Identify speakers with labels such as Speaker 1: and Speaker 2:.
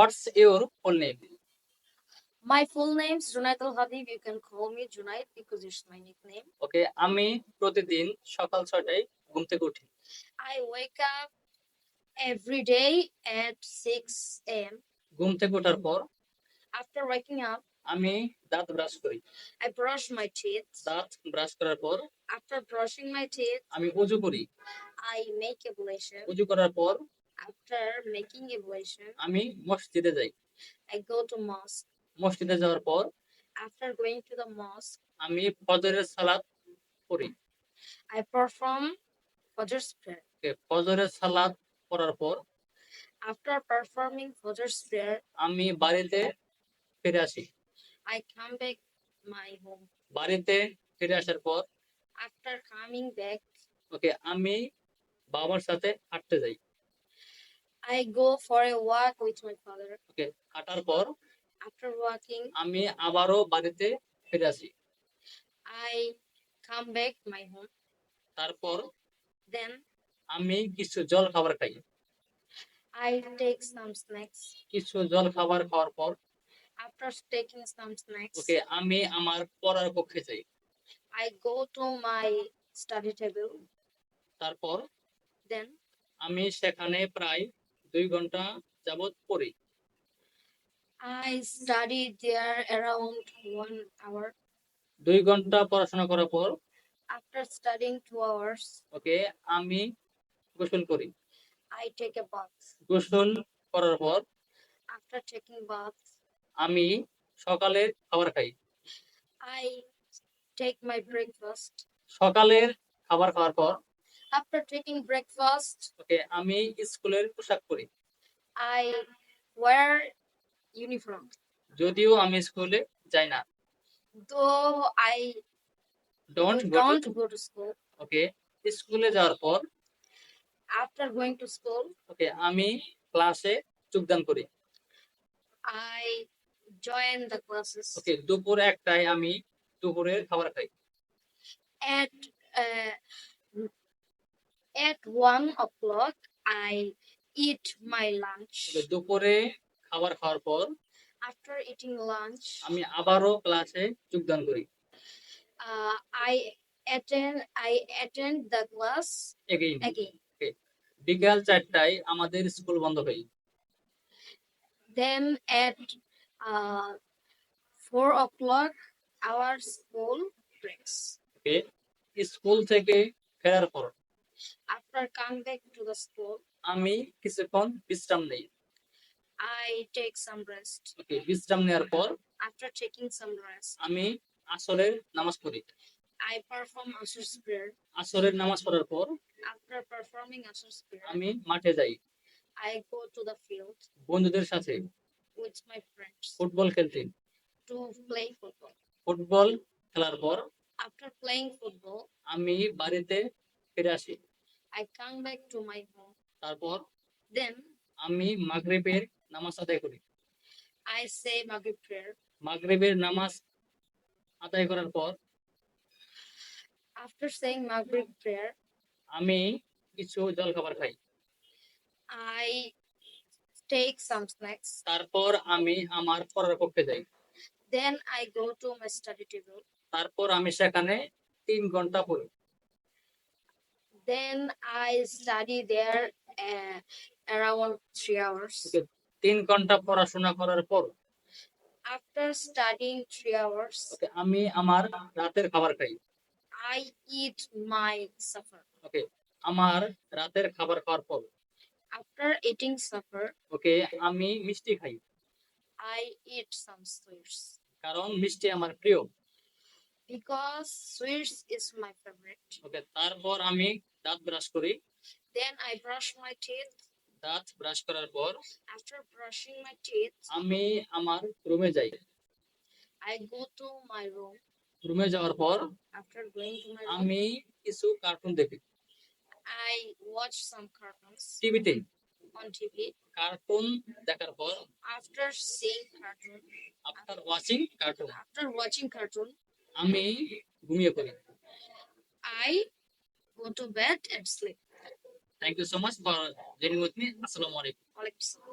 Speaker 1: What's your full name
Speaker 2: My full name's Junaid Al Habib. You can call me Junaid because it's my nickname.
Speaker 1: Okay আমি প্রতিদিন সকাল ছয়টায় ঘুম থেকে উঠি
Speaker 2: I wake up every day at 6 a.m.
Speaker 1: ঘুম থেকে ওঠার পর
Speaker 2: After waking up,
Speaker 1: আমি দাঁত ব্রাশ করি
Speaker 2: I brush my teeth.
Speaker 1: দাঁত ব্রাশ করার পর
Speaker 2: After brushing my teeth,
Speaker 1: আমি উজু করি
Speaker 2: I make ablution.
Speaker 1: উজু করার পর
Speaker 2: After making ablution,
Speaker 1: আমি মসজিদে যাই
Speaker 2: I go to mosque.
Speaker 1: মসজিদে যাওয়ার পর
Speaker 2: After going to the mosque,
Speaker 1: আমি ফজরের সালাত পড়ি
Speaker 2: I perform Fajr's prayer.
Speaker 1: Okay, ফজরের সালাত পড়ার পর
Speaker 2: After performing Fajr's prayer,
Speaker 1: আমি বাড়িতে ফিরে আসি
Speaker 2: I come back my home.
Speaker 1: বাড়িতে ফিরে আসার পর
Speaker 2: After coming back,
Speaker 1: ওকে আমি বাবার সাথে হাঁটতে যাই
Speaker 2: I go for a walk with my father.
Speaker 1: ওকে হাঁটার পর
Speaker 2: After walking,
Speaker 1: আমি আবারও বাড়িতে ফিরে আসি
Speaker 2: I come back my home.
Speaker 1: তারপর
Speaker 2: Then
Speaker 1: আমি কিছু জল খাবার খাই
Speaker 2: I take some snacks.
Speaker 1: কিছু জল খাবার খাওয়ার পর
Speaker 2: After taking some snacks,
Speaker 1: ওকে আমি আমার পড়ার কক্ষে যাই
Speaker 2: I go to my study table.
Speaker 1: তারপর
Speaker 2: Then
Speaker 1: আমি সেখানে প্রায় দুই ঘণ্টা যাবত পড়ি।
Speaker 2: I study there around one hour
Speaker 1: দুই ঘণ্টা পড়াশোনা করার পর
Speaker 2: after studying two hours
Speaker 1: okay আমি গোসল করি।
Speaker 2: আই টেক এ বাথ
Speaker 1: গোসল করার পর
Speaker 2: আফটার টেকিং বাথ
Speaker 1: আমি সকালের খাবার খাই।
Speaker 2: আই টেক মাই ব্রেকফাস্ট
Speaker 1: সকালের খাবার খাওয়ার পর
Speaker 2: After taking breakfast,
Speaker 1: ওকে আমি স্কুলের পোশাক পরি
Speaker 2: I wear uniform.
Speaker 1: যদিও আমি স্কুলে যাই না
Speaker 2: Though I
Speaker 1: don't
Speaker 2: don't go to school.
Speaker 1: Okay স্কুলে যাওয়ার পর
Speaker 2: After going to school,
Speaker 1: ওকে আমি ক্লাসে যোগদান করি
Speaker 2: I join the classes.
Speaker 1: ওকে দুপুর একটায় আমি দুপুরের খাবার খাই
Speaker 2: At uh, at one o'clock, I eat my lunch.
Speaker 1: দুপুরে খাবার খাওয়ার পর
Speaker 2: After eating lunch,
Speaker 1: আমি আবারও ক্লাসে যোগদান করি
Speaker 2: uh, I attend I attend the class
Speaker 1: again
Speaker 2: again.
Speaker 1: বিকাল চারটায় আমাদের স্কুল বন্ধ হয়
Speaker 2: Then at uh, four o'clock, our school breaks.
Speaker 1: Okay school থেকে ফেরার পর
Speaker 2: আফটার কান দেখ টু
Speaker 1: আমি কিছুক্ষণ বিশ্রাম নেই।
Speaker 2: I take some rest
Speaker 1: okay বিশ্রাম নেওয়ার পর
Speaker 2: আফটার টেকিং সাম রেস্ট
Speaker 1: আমি আসরের নামাজ পড়ি।
Speaker 2: আই পারফর্ম আসরস প্রেয়ার
Speaker 1: আসরের নামাজ পড়ার পর
Speaker 2: আফটার পারফর্মিং আসরস প্রেয়ার
Speaker 1: আমি মাঠে যাই।
Speaker 2: I go to the field
Speaker 1: বন্ধুদের সাথে
Speaker 2: উইথ মাই ফ্রেন্ডস
Speaker 1: ফুটবল খেলতে।
Speaker 2: টু প্লে ফুটবল
Speaker 1: ফুটবল খেলার পর
Speaker 2: আফটার প্লেইং ফুটবল
Speaker 1: আমি বাড়িতে ফিরে আসি।
Speaker 2: I come back to my home.
Speaker 1: তারপর
Speaker 2: Then
Speaker 1: আমি মাগরিবের নামাজ আদায় করি
Speaker 2: I say Maghrib prayer.
Speaker 1: মাগরিবের নামাজ আদায় করার পর
Speaker 2: After saying Maghrib prayer,
Speaker 1: আমি কিছু জল খাবার খাই
Speaker 2: I take some snacks.
Speaker 1: তারপর আমি আমার পড়ার কক্ষে যাই
Speaker 2: Then I go to my study table.
Speaker 1: তারপর আমি সেখানে তিন ঘণ্টা পড়ি
Speaker 2: Then I study there uh, around three hours.
Speaker 1: Okay. তিন ঘণ্টা পড়াশোনা করার পর
Speaker 2: After studying three hours,
Speaker 1: ওকে আমি আমার রাতের খাবার খাই
Speaker 2: I eat my supper.
Speaker 1: ওকে আমার রাতের খাবার খাওয়ার পর
Speaker 2: After eating supper,
Speaker 1: ওকে আমি মিষ্টি খাই
Speaker 2: I eat some sweets
Speaker 1: কারণ মিষ্টি আমার প্রিয়
Speaker 2: because sweets is my favorite.
Speaker 1: ওকে তারপর আমি দাঁত ব্রাশ করি
Speaker 2: Then I brush my teeth.
Speaker 1: দাঁত ব্রাশ করার পর
Speaker 2: After brushing my teeth,
Speaker 1: আমি আমার রুমে যাই
Speaker 2: I go to my room.
Speaker 1: রুমে যাওয়ার পর
Speaker 2: After going to my room,
Speaker 1: আমি কিছু কার্টুন দেখি
Speaker 2: I watch some cartoons
Speaker 1: টিভিতে
Speaker 2: on TV.
Speaker 1: কার্টুন দেখার পর
Speaker 2: After seeing cartoon,
Speaker 1: after watching cartoon
Speaker 2: after watching cartoon,
Speaker 1: আমি ঘুমিয়ে পড়ি
Speaker 2: I go to bed and sleep.
Speaker 1: Thank you so much for joining with me আসসালামু আলাইকুম
Speaker 2: Alaikum salam.